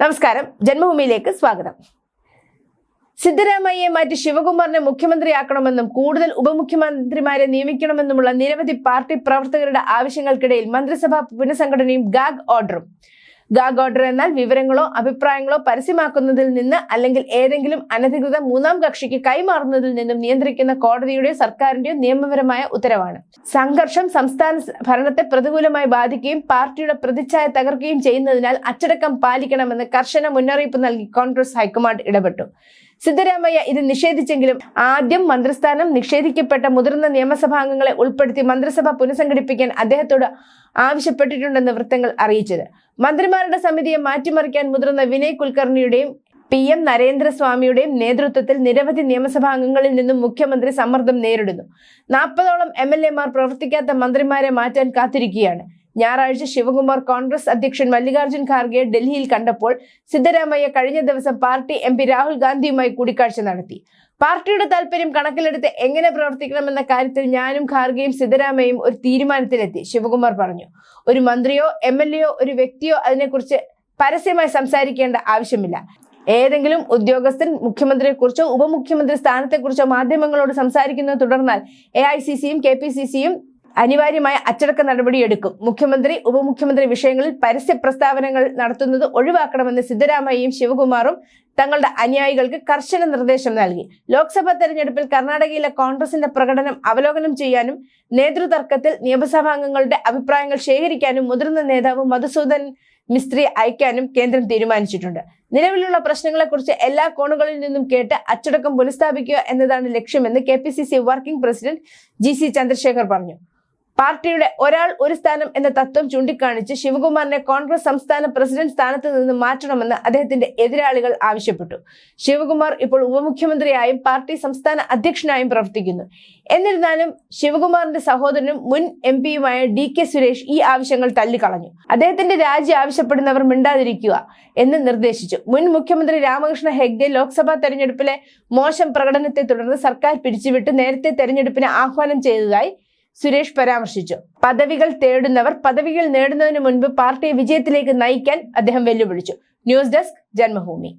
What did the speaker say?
നമസ്കാരം. ജന്മഭൂമിയിലേക്ക് സ്വാഗതം. സിദ്ധരാമയ്യെ മാറ്റി ശിവകുമാറിനെ മുഖ്യമന്ത്രിയാക്കണമെന്നും കൂടുതൽ ഉപമുഖ്യമന്ത്രിമാരെ നിയമിക്കണമെന്നുമുള്ള നിരവധി പാർട്ടി പ്രവർത്തകരുടെ ആവശ്യങ്ങൾക്കിടയിൽ മന്ത്രിസഭാ പുനഃസംഘടനയും ഗാഗ് ഓർഡറും. ഗാഗ് ഓർഡർ എന്നാൽ വിവരങ്ങളോ അഭിപ്രായങ്ങളോ പരസ്യമാക്കുന്നതിൽ നിന്ന് അല്ലെങ്കിൽ ഏതെങ്കിലും അനധികൃത മൂന്നാം കക്ഷിക്ക് കൈമാറുന്നതിൽ നിന്നും നിയന്ത്രിക്കുന്ന കോടതിയുടെയോ സർക്കാരിന്റെയോ നിയമപരമായ ഉത്തരവാണ്. സംഘർഷം സംസ്ഥാന ഭരണത്തെ പ്രതികൂലമായി ബാധിക്കുകയും പാർട്ടിയുടെ പ്രതിച്ഛായ തകർക്കുകയും ചെയ്യുന്നതിനാൽ അച്ചടക്കം പാലിക്കണമെന്ന് കർശന മുന്നറിയിപ്പ് നൽകി കോൺഗ്രസ് ഹൈക്കമാൻഡ് ഇടപെട്ടു. സിദ്ധരാമയ്യ ഇത് നിഷേധിച്ചെങ്കിലും ആദ്യം മന്ത്രിസ്ഥാനം നിഷേധിക്കപ്പെട്ട മുതിർന്ന നിയമസഭാംഗങ്ങളെ ഉൾപ്പെടുത്തി മന്ത്രിസഭ പുനഃസംഘടിപ്പിക്കാൻ അദ്ദേഹത്തോട് ആവശ്യപ്പെട്ടിട്ടുണ്ടെന്ന് വൃത്തങ്ങൾ അറിയിച്ചത്. മന്ത്രിമാരുടെ സമിതിയെ മാറ്റിമറിക്കാൻ മുതിർന്ന വിനയ് കുൽക്കർണിയുടെയും പി എം നരേന്ദ്രസ്വാമിയുടെയും നേതൃത്വത്തിൽ നിരവധി നിയമസഭാംഗങ്ങളിൽ നിന്നും മുഖ്യമന്ത്രി സമ്മർദ്ദം നേരിടുന്നു. നാൽപ്പതോളം എം എൽ എമാർ പ്രവർത്തിക്കാത്ത മന്ത്രിമാരെ മാറ്റാൻ കാത്തിരിക്കുകയാണ്. ഞായറാഴ്ച ശിവകുമാർ കോൺഗ്രസ് അധ്യക്ഷൻ മല്ലികാർജുൻ ഖാർഗെ ഡൽഹിയിൽ കണ്ടപ്പോൾ സിദ്ധരാമയ്യ കഴിഞ്ഞ ദിവസം പാർട്ടി എം രാഹുൽ ഗാന്ധിയുമായി കൂടിക്കാഴ്ച നടത്തി. പാർട്ടിയുടെ താല്പര്യം കണക്കിലെടുത്ത് എങ്ങനെ പ്രവർത്തിക്കണമെന്ന കാര്യത്തിൽ ഞാനും ഖാർഗെയും സിദ്ധരാമയ്യയും ഒരു തീരുമാനത്തിലെത്തി ശിവകുമാർ പറഞ്ഞു. ഒരു മന്ത്രിയോ എം ഒരു വ്യക്തിയോ അതിനെക്കുറിച്ച് പരസ്യമായി സംസാരിക്കേണ്ട ആവശ്യമില്ല. ഏതെങ്കിലും ഉദ്യോഗസ്ഥൻ മുഖ്യമന്ത്രിയെക്കുറിച്ചോ ഉപമുഖ്യമന്ത്രി സ്ഥാനത്തെക്കുറിച്ചോ മാധ്യമങ്ങളോട് സംസാരിക്കുന്നത് തുടർന്നാൽ എ ഐ സി സിയും കെ പി സി സിയും അനിവാര്യമായ അച്ചടക്ക നടപടിയെടുക്കും മുഖ്യമന്ത്രി ഉപമുഖ്യമന്ത്രി വിഷയങ്ങളിൽ പരസ്യ പ്രസ്താവനകൾ നടത്തുന്നത് ഒഴിവാക്കണമെന്ന് സിദ്ധരാമയ്യയും ശിവകുമാറും തങ്ങളുടെ അനുയായികൾക്ക് കർശന നിർദ്ദേശം നൽകി. ലോക്സഭാ തെരഞ്ഞെടുപ്പിൽ കർണാടകയിലെ കോൺഗ്രസിന്റെ പ്രകടനം അവലോകനം ചെയ്യാനും നേതൃതർക്കത്തിൽ നിയമസഭാംഗങ്ങളുടെ അഭിപ്രായങ്ങൾ ശേഖരിക്കാനും മുതിർന്ന നേതാവ് മധുസൂദൻ മിസ്ത്രി അയക്കാനും കേന്ദ്രം തീരുമാനിച്ചിട്ടുണ്ട്. നിലവിലുള്ള പ്രശ്നങ്ങളെക്കുറിച്ച് എല്ലാ കോണുകളിൽ നിന്നും കേട്ട് അച്ചടക്കം പുനഃസ്ഥാപിക്കുക എന്നതാണ് ലക്ഷ്യമെന്ന് K working president G Chandrashekhar പറഞ്ഞു. പാർട്ടിയുടെ ഒരാൾ ഒരു സ്ഥാനം എന്ന തത്വം ചൂണ്ടിക്കാണിച്ച് ശിവകുമാറിനെ കോൺഗ്രസ് സംസ്ഥാന പ്രസിഡന്റ് സ്ഥാനത്ത് നിന്ന് മാറ്റണമെന്ന് അദ്ദേഹത്തിന്റെ എതിരാളികൾ ആവശ്യപ്പെട്ടു. ശിവകുമാർ ഇപ്പോൾ ഉപമുഖ്യമന്ത്രിയായും പാർട്ടി സംസ്ഥാന അധ്യക്ഷനായും പ്രവർത്തിക്കുന്നു. എന്നിരുന്നാലും ശിവകുമാറിന്റെ സഹോദരനും മുൻ എം പിയുമായ ഡി കെ സുരേഷ് ഈ ആവശ്യങ്ങൾ തള്ളിക്കളഞ്ഞു. അദ്ദേഹത്തിന്റെ രാജി ആവശ്യപ്പെടുന്നവർ മിണ്ടാതിരിക്കുക എന്ന് നിർദ്ദേശിച്ചു. മുൻ മുഖ്യമന്ത്രി രാമകൃഷ്ണ ഹെഗ്ഡെ ലോക്സഭാ തെരഞ്ഞെടുപ്പിലെ മോശം പ്രകടനത്തെ തുടർന്ന് സർക്കാർ പിരിച്ചുവിട്ട് നേരത്തെ തെരഞ്ഞെടുപ്പിന് ആഹ്വാനം ചെയ്തതായി സുരേഷ് പരാമർശിച്ചു. പദവികൾ തേടുന്നവർ പദവികൾ നേടുന്നതിന് മുൻപ് പാർട്ടിയെ വിജയത്തിലേക്ക് നയിക്കാൻ അദ്ദേഹം വെല്ലുവിളിച്ചു. News desk Janmabhumi.